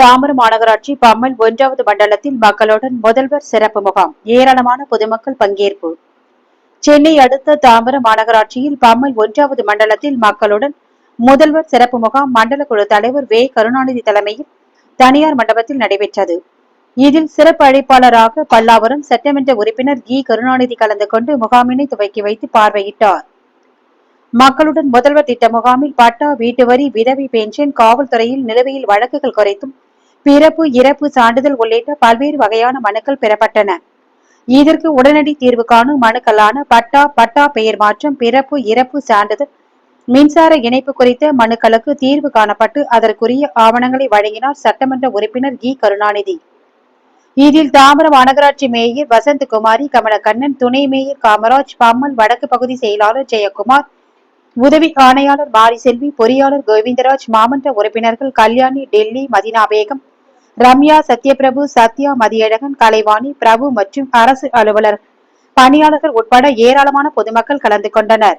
தாம்பரம் மாநகராட்சி பம்மல் ஒன்றாவது மண்டலத்தில் மக்களுடன் முதல்வர் சிறப்பு முகாம். ஏராளமான பொதுமக்கள் பங்கேற்பு. சென்னை அடுத்த தாம்பரம் மாநகராட்சியில் பம்மல் ஒன்றாவது மண்டலத்தில் மக்களுடன் முதல்வர் சிறப்பு முகாம் மண்டல குழு தலைவர் வே. கருணாநிதி தலைமையில் தனியார் மண்டபத்தில் நடைபெற்றது. இதில் சிறப்பு அழைப்பாளராக பல்லாவரம் சட்டமன்ற உறுப்பினர் கி. கருணாநிதி கலந்து கொண்டு முகாமினை துவக்கி வைத்து பார்வையிட்டார். மக்களுடன் முதல்வர் திட்ட முகாமில் பட்டா வீட்டு வரி விதவி பென்ஷன் காவல்துறையில் நிலுவையில் வழக்குகள் குறைத்தும் பிறப்பு இறப்பு சான்றிதழ் உள்ளிட்ட பல்வேறு வகையான மனுக்கள் பெறப்பட்டன. இதற்கு உடனடி தீர்வு காணும் மனுக்களான பட்டா பட்டா பெயர் மாற்றம் பிறப்பு இறப்பு சான்றிதழ் மின்சார இணைப்பு குறித்த மனுக்களுக்கு தீர்வு காணப்பட்டு அதற்குரிய ஆவணங்களை வழங்கினார் சட்டமன்ற உறுப்பினர் கி. கருணாநிதி. இதில் தாம்பரம் மாநகராட்சி மேயர் வசந்தகுமாரி கமலக்கண்ணன் துணை மேயர் காமராஜ் பம்மல் வடக்கு பகுதி செயலாளர் ஜெயக்குமார் உதவி ஆணையாளர் மாரிசெல்வி பொறியாளர் கோவிந்தராஜ் மாமன்ற உறுப்பினர்கள் கல்யாணி டெல்லி மதினா பேகம் ரம்யா சத்யபிரபு சத்யா மதியழகன் கலைவாணி பிரபு மற்றும் அரசு அலுவலர் பணியாளர்கள் உட்பட ஏராளமான பொதுமக்கள் கலந்து கொண்டனர்.